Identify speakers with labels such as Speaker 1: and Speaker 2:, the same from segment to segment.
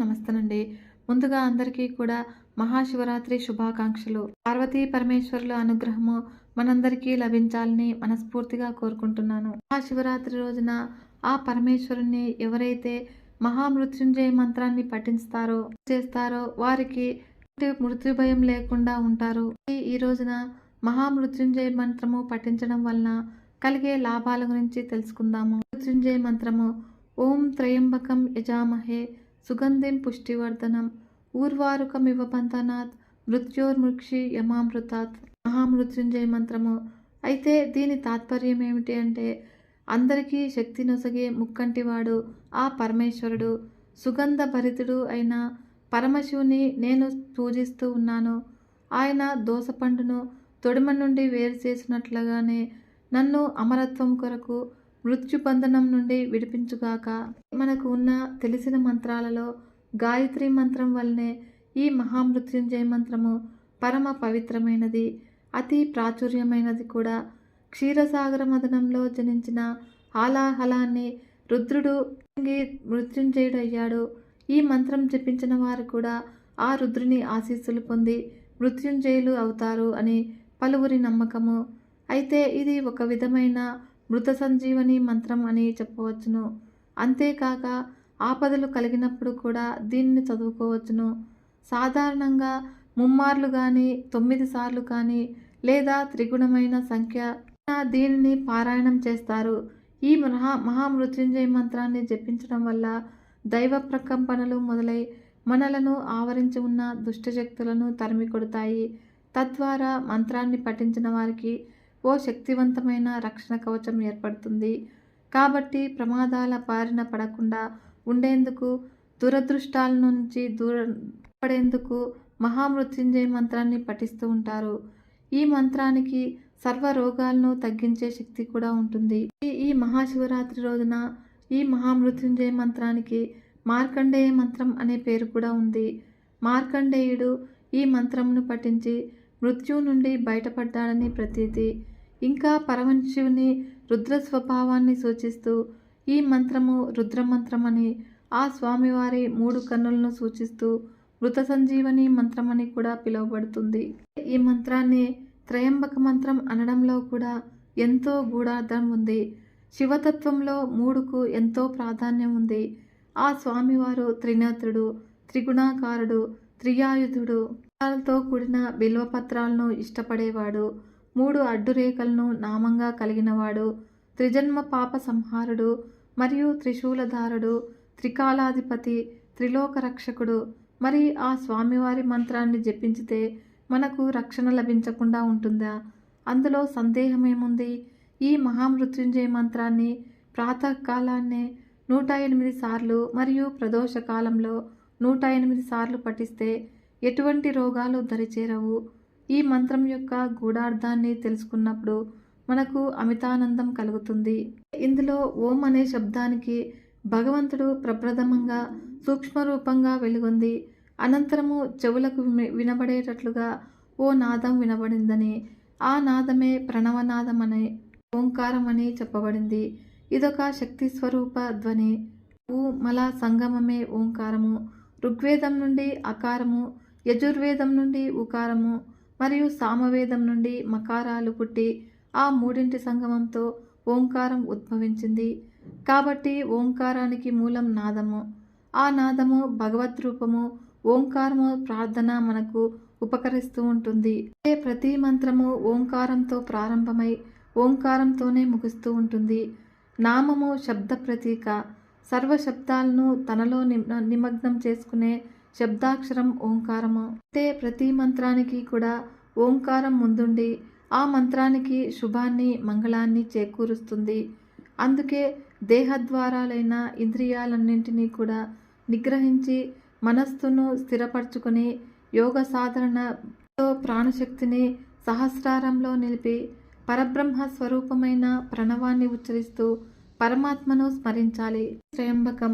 Speaker 1: నమస్తేనండి. ముందుగా అందరికీ కూడా మహాశివరాత్రి శుభాకాంక్షలు. పార్వతీ పరమేశ్వరుల అనుగ్రహము మనందరికీ లభించాలని మనస్ఫూర్తిగా కోరుకుంటున్నాను. మహాశివరాత్రి రోజున ఆ పరమేశ్వరుణ్ణి ఎవరైతే మహామృత్యుంజయ మంత్రాన్ని పఠిస్తారో చేస్తారో వారికి మృత్యు భయం లేకుండా ఉంటారు. ఈ రోజున మహామృత్యుంజయ మంత్రము పఠించడం వలన కలిగే లాభాల గురించి తెలుసుకుందాము. మృత్యుంజయ మంత్రము ఓం త్రయంబకం యజామహే సుగంధిం పుష్టివర్ధనం. ఊర్వారుకమివ పంతనాథ్ మృత్యోర్మృక్షి యమామృతాత్. మహామృత్యుంజయ మంత్రము. అయితే దీని తాత్పర్యం ఏమిటి అంటే అందరికీ శక్తి నొసగే ముక్కంటివాడు ఆ పరమేశ్వరుడు. సుగంధ భరితుడు అయిన పరమశివుని నేను పూజిస్తూ ఉన్నాను. ఆయన దోసపండును తొడిమ నుండి వేరు చేసినట్లుగానే నన్ను అమరత్వం కొరకు మృత్యుబంధనం నుండి విడిపించుగాక మనకు ఉన్న తెలిసిన మంత్రాలలో గాయత్రి మంత్రం వల్లనే ఈ మహామృత్యుంజయ మంత్రము పరమ పవిత్రమైనది అతి ప్రాచుర్యమైనది కూడా. క్షీరసాగర మదనంలో జనించిన హాలాహలాన్ని రుద్రుడు మింగి మృత్యుంజయుడయ్యాడు. ఈ మంత్రం జపించిన వారు కూడా ఆ రుద్రుని ఆశీస్సులు పొంది మృత్యుంజయులు అవుతారు అని పలువురి నమ్మకము. అయితే ఇది ఒక విధమైన మృత సంజీవని మంత్రం అని చెప్పవచ్చును. అంతేకాక ఆపదలు కలిగినప్పుడు కూడా దీనిని చదువుకోవచ్చును. సాధారణంగా ముమ్మార్లు కానీ తొమ్మిది సార్లు కానీ లేదా త్రిగుణమైన సంఖ్య దీనిని పారాయణం చేస్తారు. ఈ మహా మహామృత్యుంజయ మంత్రాన్ని జపించడం వల్ల దైవ ప్రకంపనలు మొదలై మనలను ఆవరించి ఉన్న దుష్టశక్తులను తరిమి కొడతాయి తద్వారా మంత్రాన్ని పఠించిన వారికి ఓ శక్తివంతమైన రక్షణ కవచం ఏర్పడుతుంది. కాబట్టి ప్రమాదాల బారిన పడకుండా ఉండేందుకు దురదృష్టాల నుంచి దూర పడేందుకు మహామృత్యుంజయ మంత్రాన్ని పఠిస్తూ ఉంటారు. ఈ మంత్రానికి సర్వ రోగాలను తగ్గించే శక్తి కూడా ఉంటుంది. ఈ- ఈ మహాశివరాత్రి రోజున ఈ మహామృత్యుంజయ మంత్రానికి మార్కండేయ మంత్రం అనే పేరు కూడా ఉంది. మార్కండేయుడు ఈ మంత్రమును పఠించి మృత్యు నుండి బయటపడ్డాడని ప్రతీతి. ఇంకా పరమశివుని రుద్ర స్వభావాన్ని సూచిస్తూ ఈ మంత్రము రుద్రమంత్రమని ఆ స్వామివారి మూడు కన్నులను సూచిస్తూ మృత సంజీవని మంత్రం అని కూడా పిలువబడుతుంది. ఈ మంత్రాన్ని త్రయంబక మంత్రం అనడంలో కూడా ఎంతో గూఢార్థం ఉంది. శివతత్వంలో మూడుకు ఎంతో ప్రాధాన్యం ఉంది. ఆ స్వామివారు త్రినేత్రుడు త్రిగుణాకారుడు త్రియాయుధుడు. తో కూడిన బిల్వపత్రాలను ఇష్టపడేవాడు మూడు అడ్డురేఖలను నామంగా కలిగినవాడు త్రిజన్మ పాప సంహారుడు మరియు త్రిశూలధారుడు త్రికాలాధిపతి త్రిలోక రక్షకుడు మరి ఆ స్వామివారి మంత్రాన్ని జపించితే మనకు రక్షణ లభించకుండా ఉంటుందా? అందులో సందేహమేముంది? ఈ మహామృత్యుంజయ మంత్రాన్ని ప్రాతకాలాన్నే నూట ఎనిమిది సార్లు మరియు ప్రదోషకాలంలో నూట ఎనిమిది సార్లు పఠిస్తే ఎటువంటి రోగాలు దరిచేరవు. ఈ మంత్రం యొక్క గూఢార్థాన్ని తెలుసుకున్నప్పుడు మనకు అమితానందం కలుగుతుంది. ఇందులో ఓం అనే శబ్దానికి భగవంతుడు ప్రప్రథమంగా సూక్ష్మరూపంగా వెలుగొంది. అనంతరము చెవులకు వినబడేటట్లుగా ఓ నాదం వినబడిందని ఆ నాదమే ప్రణవనాదం అనే ఓంకారం అని చెప్పబడింది. ఇదొక శక్తి స్వరూప ధ్వని. ఊ మల సంగమమే ఓంకారము. ఋగ్వేదం నుండి అకారము. యజుర్వేదం నుండి ఉకారము మరియు సామవేదం నుండి మకారాలు పుట్టి ఆ మూడింటి సంగమంతో ఓంకారం ఉద్భవించింది. కాబట్టి ఓంకారానికి మూలం నాదము. ఆ నాదము భగవద్ రూపము ఓంకారము ప్రార్థన మనకు ఉపకరిస్తూ ఉంటుంది. అంటే ప్రతి మంత్రము ఓంకారంతో ప్రారంభమై ఓంకారంతోనే ముగుస్తూ ఉంటుంది. నామము శబ్ద ప్రతీక. సర్వ శబ్దాలను తనలో నిమ్ నిమగ్నం చేసుకునే శబ్దాక్షరం ఓంకారము. అంటే ప్రతి మంత్రానికి కూడా ఓంకారం ముందుండి ఆ మంత్రానికి శుభాన్ని మంగళాన్ని చేకూరుస్తుంది. అందుకే దేహద్వారాలైన ఇంద్రియాలన్నింటినీ కూడా నిగ్రహించి మనస్సును స్థిరపరచుకొని యోగ సాధనతో ప్రాణశక్తిని సహస్రారంలో నిలిపి పరబ్రహ్మ స్వరూపమైన ప్రణవాన్ని ఉచ్చరిస్తూ పరమాత్మను స్మరించాలి. త్రయంబకం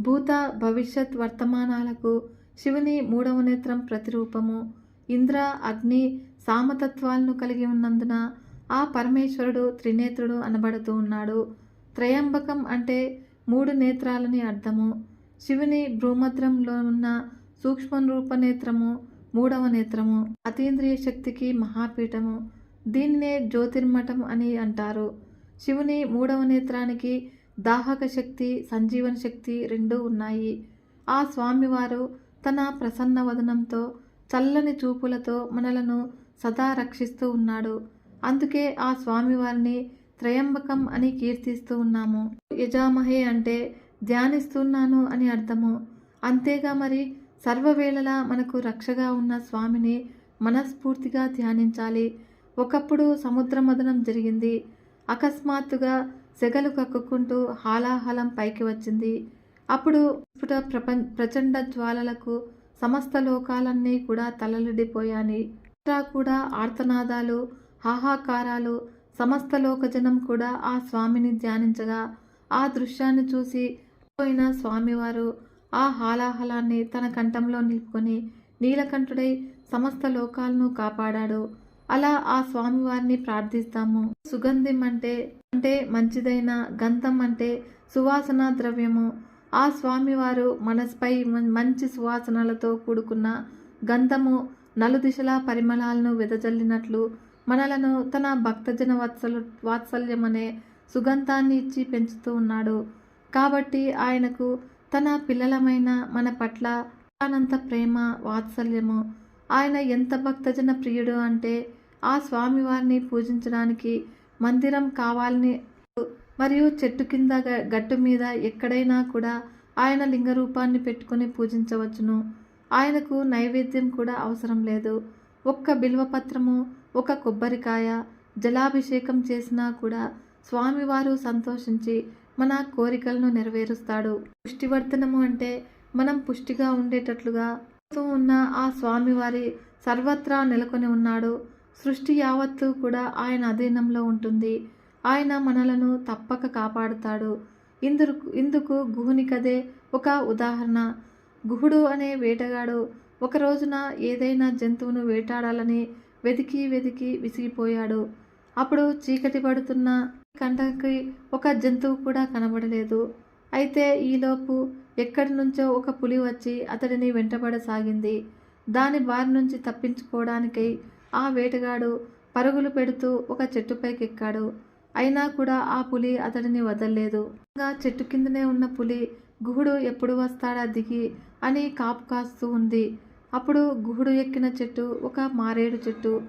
Speaker 1: భూత భవిష్యత్ వర్తమానాలకు శివుని మూడవ నేత్రం ప్రతిరూపము. ఇంద్ర అగ్ని సామతత్వాలను కలిగి ఉన్నందున ఆ పరమేశ్వరుడు త్రినేత్రుడు అనబడుతూ ఉన్నాడు. త్రయంబకం అంటే మూడు నేత్రాలని అర్థము. శివుని భ్రూమద్రంలో ఉన్న సూక్ష్మ రూప నేత్రము మూడవ నేత్రము. అతీంద్రియ శక్తికి మహాపీఠము. దీన్నే జ్యోతిర్మఠం అని అంటారు. శివుని మూడవ నేత్రానికి దాహక శక్తి సంజీవన శక్తి రెండూ ఉన్నాయి. ఆ స్వామివారు తన ప్రసన్న వదనంతో చల్లని చూపులతో మనలను సదా రక్షిస్తూ ఉన్నాడు. అందుకే ఆ స్వామివారిని త్రయంబకం అని కీర్తిస్తూ ఉన్నాము. యజామహే అంటే ధ్యానిస్తున్నాను అని అర్థము. అంతేగా మరి సర్వవేళలా మనకు రక్షగా ఉన్న స్వామిని మనస్ఫూర్తిగా ధ్యానించాలి. ఒకప్పుడు సముద్ర మదనం జరిగింది. అకస్మాత్తుగా సెగలు కక్కుకుంటూ హాలాహలం పైకి వచ్చింది. అప్పుడు స్ఫుట ప్రపంచ ప్రచండ జ్వాలలకు సమస్త లోకాలన్నీ కూడా తలలిడిపోయాని అంతా కూడా ఆర్తనాదాలు హాహాకారాలు సమస్త లోకజనం కూడా ఆ స్వామిని ధ్యానించగా ఆ దృశ్యాన్ని చూసి పోయిన స్వామివారు ఆ హాలాహలాన్ని తన కంఠంలో నిలుపుకొని నీలకంఠుడై సమస్త లోకాలను కాపాడాడు. అలా ఆ స్వామివారిని ప్రార్థిస్తాము. సుగంధం అంటే అంటే మంచిదైన గంధం అంటే సువాసన ద్రవ్యము. ఆ స్వామివారు మనస్పై మంచి సువాసనలతో కూడుకున్న గంధము నలుదిశల పరిమళాలను వెదజల్లినట్లు మనలను తన భక్తజన వాత్సలు వాత్సల్యమనే సుగంధాన్ని ఇచ్చి పెంచుతూ ఉన్నాడు. కాబట్టి ఆయనకు తన పిల్లలమైన మన పట్ల అనంత ప్రేమ వాత్సల్యము. ఆయన ఎంత భక్తజన ప్రియుడు అంటే ఆ స్వామివారిని పూజించడానికి మందిరం కావాలని మరియు చెట్టు కింద గ- గట్టు మీద ఎక్కడైనా కూడా ఆయన లింగ రూపాన్ని పెట్టుకొని పూజించవచ్చును. ఆయనకు నైవేద్యం కూడా అవసరం లేదు. ఒక్క బిల్వపత్రము ఒక కొబ్బరికాయ జలాభిషేకం చేసినా కూడా స్వామివారు సంతోషించి మన కోరికలను నెరవేరుస్తాడు. పుష్టివర్ధనము అంటే మనం పుష్టిగా ఉండేటట్లుగా ఉన్న ఆ స్వామివారి సర్వత్రా నెలకొని ఉన్నాడు. సృష్టి యావత్తు కూడా ఆయన అధీనంలో ఉంటుంది. ఆయన మనలను తప్పక కాపాడుతాడు. ఇందుకు ఇందుకు గుహునికదే ఒక ఉదాహరణ. గుహుడు అనే వేటగాడు ఒక రోజున ఏదైనా జంతువును వేటాడాలని వెతికి వెతికి విసిగిపోయాడు. అప్పుడు చీకటి పడుతున్న కంటకి ఒక జంతువు కూడా కనబడలేదు. అయితే ఈలోపు ఎక్కడి నుంచో ఒక పులి వచ్చి అతడిని వెంటబడసాగింది దాని బారి నుంచి తప్పించుకోవడానికై ఆ వేటగాడు పరుగులు పెడుతూ ఒక చెట్టుపైకి ఎక్కాడు అయినా కూడా ఆ పులి అతడిని వదలలేదు. ఇంకా చెట్టు కిందనే ఉన్న పులి గుహుడు ఎప్పుడు వస్తాడా దిగి? అని కాపు కాస్తూ ఉంది. అప్పుడు గుహుడు ఎక్కిన చెట్టు ఒక మారేడు చెట్టు.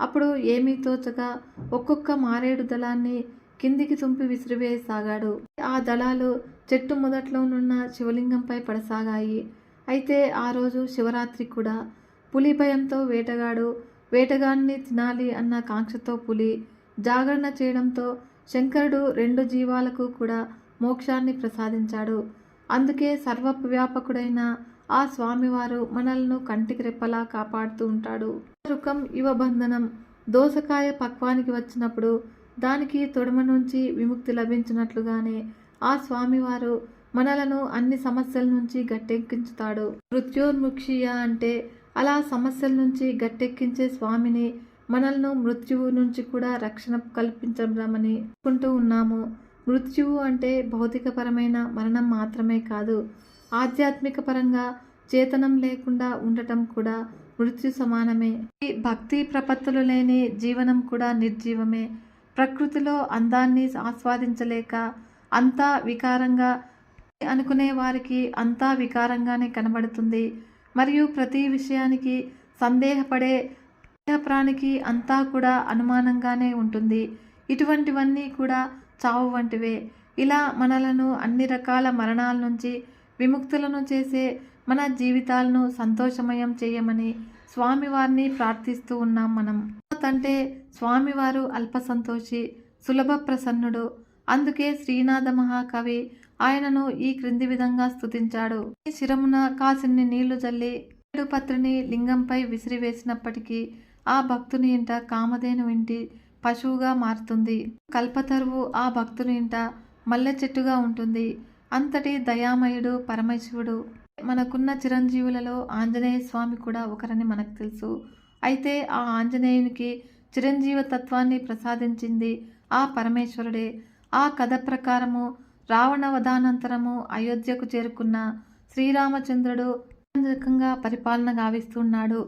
Speaker 1: అప్పుడు ఏమీ తోచక ఒక్కొక్క మారేడు దళాన్ని కిందికి తుంపి విసిరివేయసాగాడు. ఆ దళాలు చెట్టు మొదట్లోనున్న శివలింగంపై పడసాగాయి. అయితే ఆ రోజు శివరాత్రి కూడా. పులి భయంతో వేటగాడు వేటగాన్ని తినాలి అన్న కాంక్షతో పులి జాగరణ చేయడంతో శంకరుడు రెండు జీవాలకు కూడా మోక్షాన్ని ప్రసాదించాడు. అందుకే సర్వవ్యాపకుడైన ఆ స్వామివారు మనల్ని కంటికి రెప్పలా కాపాడుతూ ఉంటాడు. రుకం యువబంధనం బంధనం. దోసకాయ పక్వానికి వచ్చినప్పుడు దానికి తొడమ నుంచి విముక్తి లభించినట్లుగానే ఆ స్వామివారు మనలను అన్ని సమస్యల నుంచి గట్టెక్కించుతాడు. మృత్యోన్ముక్షియ అంటే అలా సమస్యల నుంచి గట్టెక్కించే స్వామిని మనల్ని మృత్యువు నుంచి కూడా రక్షణ కల్పించమని అనుకుంటూ ఉన్నాము. మృత్యువు అంటే భౌతికపరమైన మరణం మాత్రమే కాదు ఆధ్యాత్మిక పరంగా చేతనం లేకుండా ఉండటం కూడా మృత్యు సమానమే. ఈ భక్తి ప్రపత్తులు లేని జీవనం కూడా నిర్జీవమే. ప్రకృతిలో అందాన్ని ఆస్వాదించలేక అంతా వికారంగా అనుకునే వారికి అంతా వికారంగానే కనబడుతుంది. మరియు ప్రతి విషయానికి సందేహపడే ప్రాణికి అంతా కూడా అనుమానంగానే ఉంటుంది. ఇటువంటివన్నీ కూడా చావు వంటివే. ఇలా మనలను అన్ని రకాల మరణాల నుంచి విముక్తులను చేసే మన జీవితాలను సంతోషమయం చేయమని స్వామివారిని ప్రార్థిస్తూ ఉన్నాం మనం. తంటే స్వామివారు అల్ప సంతోషి సులభ ప్రసన్నుడు. అందుకే శ్రీనాథ మహాకవి ఆయనను ఈ క్రింది విధంగా స్తుతించాడు. ఈ శిరమున కాసిన్ని నీళ్ళు జల్లి పత్రిని లింగంపై విసిరివేసినప్పటికీ ఆ భక్తుని ఇంట కామధేను ఇంటి పశువుగా మారుతుంది. కల్పతరువు ఆ భక్తుని ఇంట మల్లె చెట్టుగా ఉంటుంది. అంతటి దయామయుడు పరమశివుడు. మనకున్న చిరంజీవులలో ఆంజనేయ స్వామి కూడా ఒకరని మనకు తెలుసు. అయితే ఆ ఆంజనేయునికి చిరంజీవ తత్వాన్ని ప్రసాదించింది ఆ పరమేశ్వరుడే. ఆ కథ ప్రకారము రావణ వధానంతరము అయోధ్యకు చేరుకున్న శ్రీరామచంద్రుడు పరిపాలన గావిస్తున్నాడు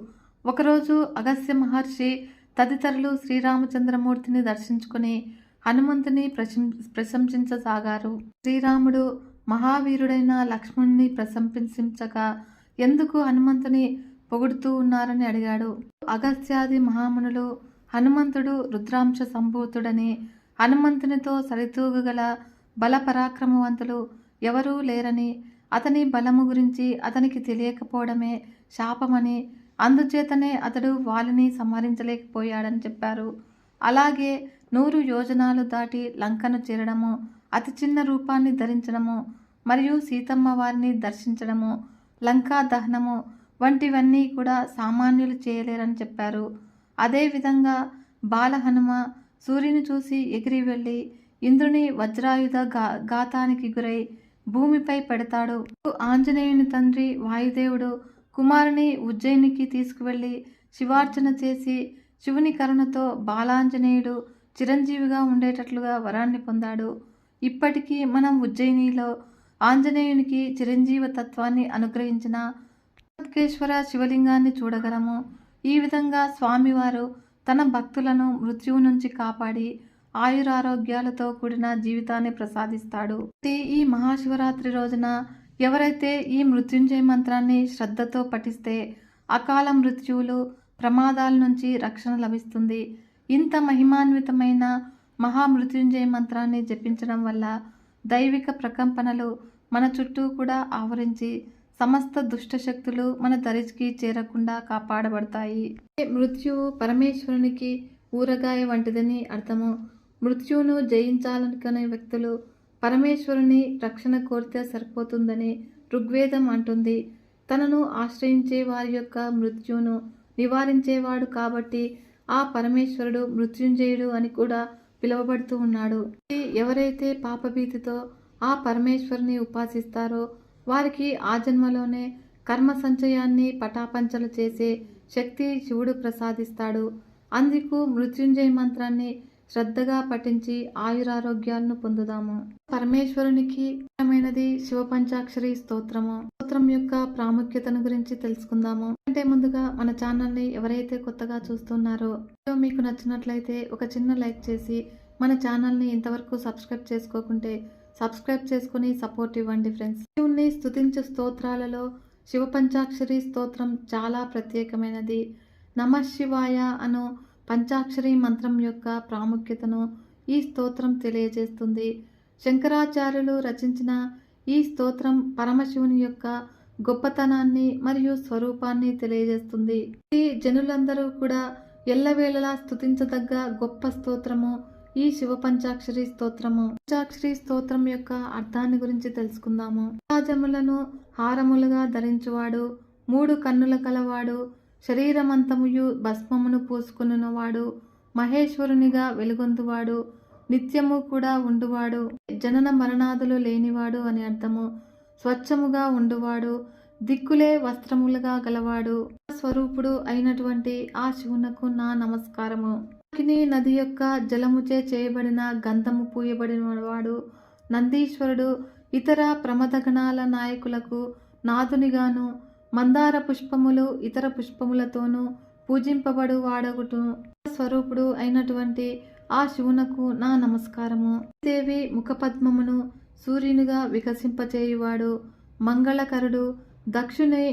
Speaker 1: ఒకరోజు అగస్త్య మహర్షి తదితరులు శ్రీరామచంద్రమూర్తిని దర్శించుకుని హనుమంతుని ప్రశం ప్రశంసించసాగారు. శ్రీరాముడు మహావీరుడైన లక్ష్మణుని ప్రశంసించగా ఎందుకు హనుమంతుని పొగుడుతూ ఉన్నారని అడిగాడు. అగస్త్యాది మహామునులు హనుమంతుడు రుద్రాంశ సంభూతుడని హనుమంతునితో సరితూగగల బల పరాక్రమవంతులు ఎవరూ లేరని అతని బలము గురించి అతనికి తెలియకపోవడమే శాపమని అందుచేతనే అతడు వాలిని సంహరించలేకపోయాడని చెప్పారు. అలాగే నూరు యోజనాలు దాటి లంకను చేరడము అతి చిన్న రూపాన్ని ధరించడము మరియు సీతమ్మ వారిని దర్శించడము లంకా దహనము వంటివన్నీ కూడా సామాన్యులు చేయలేరని చెప్పారు. అదేవిధంగా బాల హనుమ సూర్యుని చూసి ఎగిరి వెళ్ళి ఇంద్రుని వజ్రాయుధ గా ఘాతానికి గురై భూమిపై పెడతాడు. ఆంజనేయుని తండ్రి వాయుదేవుడు కుమారుని ఉజ్జయినికి తీసుకువెళ్ళి శివార్చన చేసి శివుని కరుణతో బాలాంజనేయుడు చిరంజీవిగా ఉండేటట్లుగా వరాన్ని పొందాడు. ఇప్పటికీ మనం ఉజ్జయినిలో ఆంజనేయునికి చిరంజీవ తత్వాన్ని అనుగ్రహించిన వెంకటేశ్వర శివలింగాన్ని చూడగలము. ఈ విధంగా స్వామివారు తన భక్తులను మృత్యువు నుంచి కాపాడి ఆయురారోగ్యాలతో కూడిన జీవితాన్ని ప్రసాదిస్తాడు. ఈ మహాశివరాత్రి రోజున ఎవరైతే ఈ మృత్యుంజయ మంత్రాన్ని శ్రద్ధతో పఠిస్తే అకాల మృత్యువులు ప్రమాదాల నుంచి రక్షణ లభిస్తుంది. ఇంత మహిమాన్వితమైన మహామృత్యుంజయ మంత్రాన్ని జపించడం వల్ల దైవిక ప్రకంపనలు మన చుట్టూ కూడా ఆవరించి సమస్త దుష్ట శక్తులు మన దరిచికి చేరకుండా కాపాడబడతాయి. మృత్యువు పరమేశ్వరునికి ఊరగాయ వంటిదని అర్థము. మృత్యువును జయించాలనుకునే వ్యక్తులు పరమేశ్వరుని రక్షణ కోరితే సరిపోతుందని ఋగ్వేదం అంటుంది. తనను ఆశ్రయించే వారి యొక్క మృత్యును నివారించేవాడు కాబట్టి ఆ పరమేశ్వరుడు మృత్యుంజయుడు అని కూడా పిలువబడుతూ ఉన్నాడు. ఎవరైతే పాపభీతితో ఆ పరమేశ్వరుని ఉపాసిస్తారో వారికి ఆ జన్మలోనే కర్మ సంచయాన్ని పటాపంచలు చేసే శక్తి శివుడు ప్రసాదిస్తాడు. అందుకు మృత్యుంజయ మంత్రాన్ని శ్రద్ధగా పఠించి ఆయురారోగ్యాలను పొందుదాము. పరమేశ్వరునికి ఇష్టమైనది శివ పంచాక్షరి స్తోత్రము. స్తోత్రం యొక్క ప్రాముఖ్యతను గురించి తెలుసుకుందాము. అంటే ముందుగా మన ఛానల్ని ఎవరైతే కొత్తగా చూస్తున్నారో మీకు నచ్చినట్లయితే ఒక చిన్న లైక్ చేసి మన ఛానల్ని ఇంతవరకు సబ్స్క్రైబ్ చేసుకోకుంటే సబ్స్క్రైబ్ చేసుకుని సపోర్ట్ ఇవ్వండి ఫ్రెండ్స్. శివుణ్ణి స్తుతించు స్తోత్రాలలో శివ పంచాక్షరి స్తోత్రం చాలా ప్రత్యేకమైనది. నమ శివాయ అను పంచాక్షరి మంత్రం యొక్క ప్రాముఖ్యతను ఈ స్తోత్రం తెలియజేస్తుంది. శంకరాచార్యులు రచించిన ఈ స్తోత్రం పరమశివుని యొక్క గొప్పతనాన్ని మరియు స్వరూపాన్ని తెలియజేస్తుంది. ఈ జనులందరూ కూడా ఎల్లవేళలా స్తుతించదగ్గ గొప్ప స్తోత్రము ఈ శివ పంచాక్షరి స్తోత్రము. పంచాక్షరి స్తోత్రం యొక్క అర్థాన్ని గురించి తెలుసుకుందాము. రాజములను హారములుగా ధరించువాడు మూడు కన్నుల కలవాడు శరీరమంతముయు భస్మమును పూసుకున్నవాడు మహేశ్వరునిగా వెలుగొందువాడు నిత్యము కూడా ఉండువాడు జనన మరణాదులు లేనివాడు అని అర్థము. స్వచ్ఛముగా ఉండువాడు దిక్కులే వస్త్రములుగా గలవాడు స్వరూపుడు అయినటువంటి ఆ శివునకు నా నమస్కారము. నది యొక్క జలముచే చేయబడిన గంధము పూయబడిన వాడు నందీశ్వరుడు ఇతర ప్రమథగణాల నాయకులకు నాదునిగాను మందార పుష్పములు ఇతర పుష్పములతోనూ పూజింపబడు వాడగుటు స్వరూపుడు అయినటువంటి ఆ శివునకు నా నమస్కారము. దేవి ముఖపద్మమును సూర్యునిగా వికసింపచేయువాడు మంగళకరుడు దక్షుని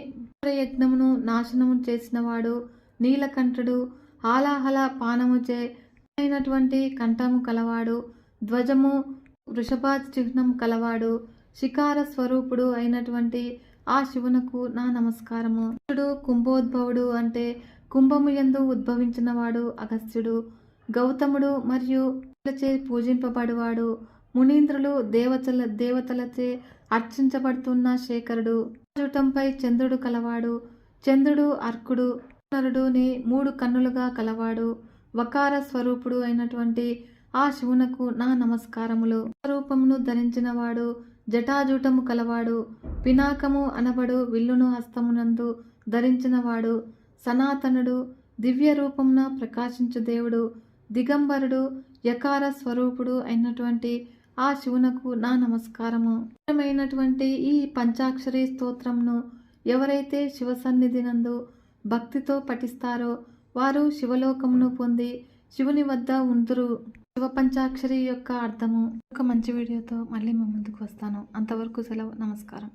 Speaker 1: యజ్ఞమును నాశనము చేసినవాడు నీలకంఠుడు హాలాహల పానముచే అయినటువంటి కంఠము కలవాడు ధ్వజము వృషభ చిహ్నం కలవాడు శిఖార స్వరూపుడు అయినటువంటి ఆ శివునకు నా నమస్కారము. శివుడు కుంభోద్భవుడు అంటే కుంభము యందు ఉద్భవించినవాడు అగస్త్యుడు. గౌతముడు మరియు చే పూజింపబడువాడు. మునీంద్రులు దేవతల దేవతలచే అర్చించబడుతున్న శేఖరుడు. చూటంపై చంద్రుడు కలవాడు. చంద్రుడు అర్కుడు. నరుడుని మూడు కన్నులుగా కలవాడు. వకార స్వరూపుడు అయినటువంటి ఆ శివునకు నా నమస్కారములు. స్వరూపమును ధరించినవాడు జటాజూటము కలవాడు పినాకము అనబడు విల్లును హస్తమునందు ధరించినవాడు సనాతనుడు దివ్య రూపమున ప్రకాశించు దేవుడు దిగంబరుడు యకార స్వరూపుడు అయినటువంటి ఆ శివునకు నా నమస్కారము. మైనటువంటి ఈ పంచాక్షరి స్తోత్రంను ఎవరైతే శివ సన్నిధినందు భక్తితో పఠిస్తారో వారు శివలోకమును పొంది శివుని వద్ద ఉందురు. శివ పంచాక్షరి యొక్క అర్థము. ఒక మంచి వీడియోతో మళ్ళీ మీ ముందుకు వస్తాను. అంతవరకు సెలవు. నమస్కారం.